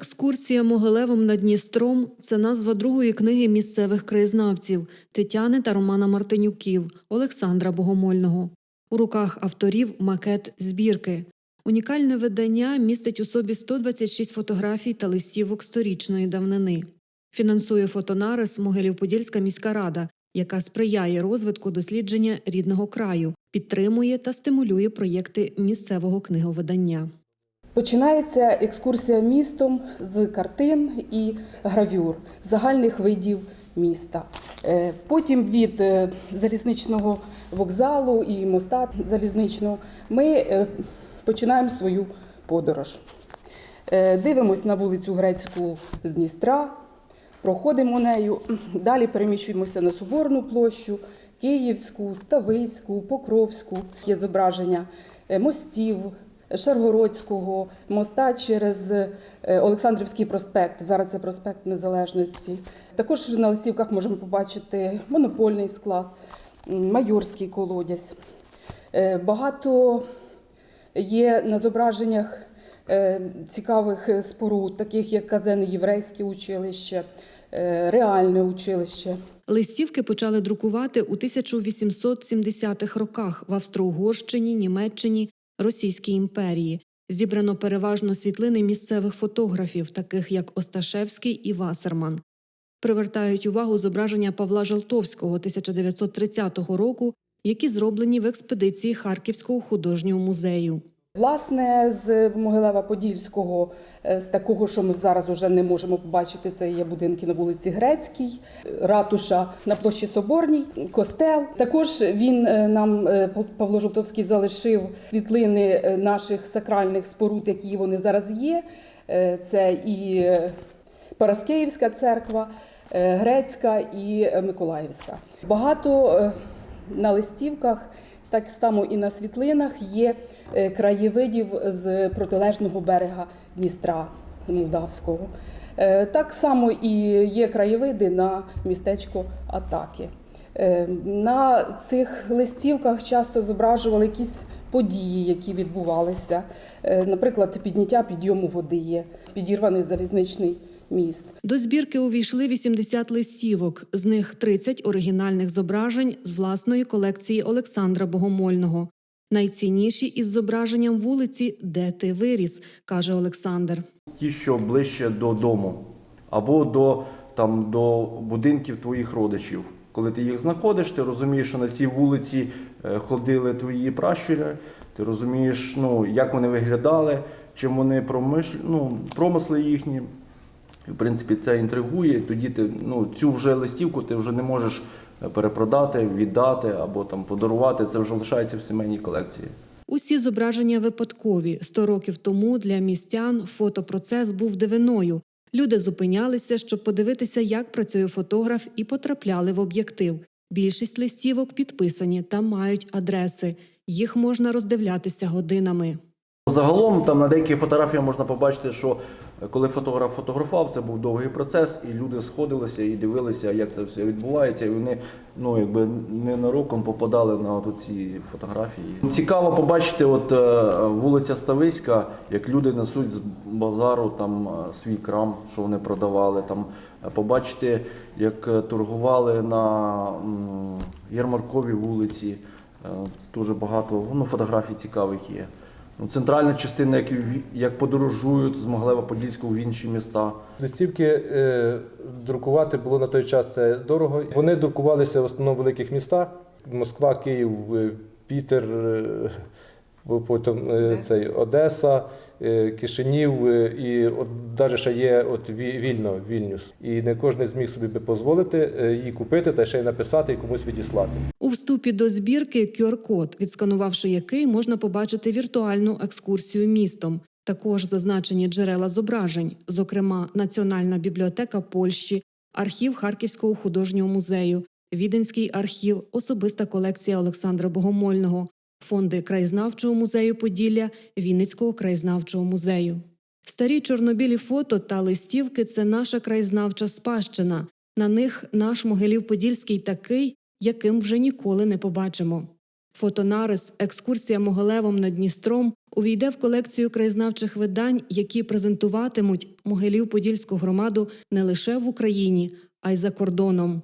Екскурсія Могилевом над Дністром це назва другої книги місцевих краєзнавців Тетяни та Романа Мартинюків, Олександра Богомольного. У руках авторів макет збірки. Унікальне видання містить у собі 126 фотографій та листівок сторічної давнини. Фінансує фотонарис Могилів-Подільська міська рада, яка сприяє розвитку дослідження рідного краю, підтримує та стимулює проєкти місцевого книговидання. Починається екскурсія містом з картин і гравюр загальних видів міста. Е, Потім від е, залізничного вокзалу і моста залізничного ми е, починаємо свою подорож. Дивимось на вулицю Грецьку з Дністра, проходимо нею, далі переміщуємося на Соборну площу, Київську, Ставиську, Покровську. Є зображення мостів, Шаргородського, моста через е, Олександрівський проспект. Зараз це проспект Незалежності. Також на листівках можемо побачити монопольний склад, майорський колодязь. Е, Багато є на зображеннях е, цікавих споруд, таких як казенне єврейське училище, реальне училище. Листівки почали друкувати у 1870-х роках в Австро-Угорщині, Німеччині, Російській імперії. Зібрано переважно світлини місцевих фотографів, таких як Осташевський і Васерман. Привертають увагу зображення Павла Жалтовського 1930 року, які зроблені в експедиції Харківського художнього музею. Власне, з Могилева Подільського, е, з такого, що ми зараз вже не можемо побачити, це є будинки на вулиці Грецькій, ратуша на площі Соборній, костел. Також він е, нам е, Павло Жолтовський залишив світлини е, наших сакральних споруд, які вони зараз є. Е, Це і е, Параскеївська церква, е, Грецька і е, Миколаївська. Багато е, на листівках, так само і на світлинах є е, краєвидів з протилежного берега Дністра Молдавського. Е, Так само і є краєвиди на містечко Атаки. Е, На цих листівках часто зображували якісь події, які відбувалися. Е, Наприклад, підняття підйому води є, підірваний залізничний міст. До збірки увійшли 80 листівок, з них 30 оригінальних зображень з власної колекції Олександра Богомольного. Найцінніші із зображенням вулиці Де ти виріс, каже Олександр. ті, що ближче до дому, або до, там, до будинків твоїх родичів. Коли ти їх знаходиш, ти розумієш, що на цій вулиці е, ходили твої пращури, ти розумієш, ну, як вони виглядали, чим вони промиш... ну, промисли їхні. В принципі, це інтригує. Тоді ти ну, цю вже листівку ти вже не можеш перепродати, віддати або там подарувати. Це вже лишається в сімейній колекції. Усі зображення випадкові. Сто років тому для містян фотопроцес був дивиною. Люди зупинялися, щоб подивитися, як працює фотограф, і потрапляли в об'єктив. Більшість листівок підписані та мають адреси. Їх можна роздивлятися годинами. Загалом там на деяких фотографіях можна побачити, що коли фотограф фотографував, це був довгий процес, і люди сходилися і дивилися, як це все відбувається. І вони ну якби ненароком попадали на ці фотографії. Цікаво побачити, от е, вулиця Стависька, як люди несуть з базару там е, свій крам, що вони продавали. Там е, побачити, як торгували на ярмарковій вулиці. Дуже багато ну, фотографій цікавих є. Ну, Центральна частина, як, як подорожують з Могилева-Подільського в інші міста. Листівки е, друкувати було на той час це дорого. Вони друкувалися в основному в великих містах: Москва, Київ, е, Пітер, е, потім е, цей, Одеса, Кишинів, е, і от навіть ще є от Вільно, Вільнюс. І не кожен зміг собі би дозволити е, її купити та ще й написати і комусь відіслати. У вступі до збірки QR-код, відсканувавши який можна побачити віртуальну екскурсію містом. Також зазначені джерела зображень, зокрема Національна бібліотека Польщі, архів Харківського художнього музею, Віденський архів, особиста колекція Олександра Богомольного, фонди краєзнавчого музею Поділля, Вінницького краєзнавчого музею. Старі чорнобілі фото та листівки це наша краєзнавча спадщина. На них наш Могилів Подільський такий, яким вже ніколи не побачимо. Фотонарис Екскурсія Могилевом над Дністром увійде в колекцію краєзнавчих видань, які презентуватимуть Могилів Подільську громаду не лише в Україні, а й за кордоном.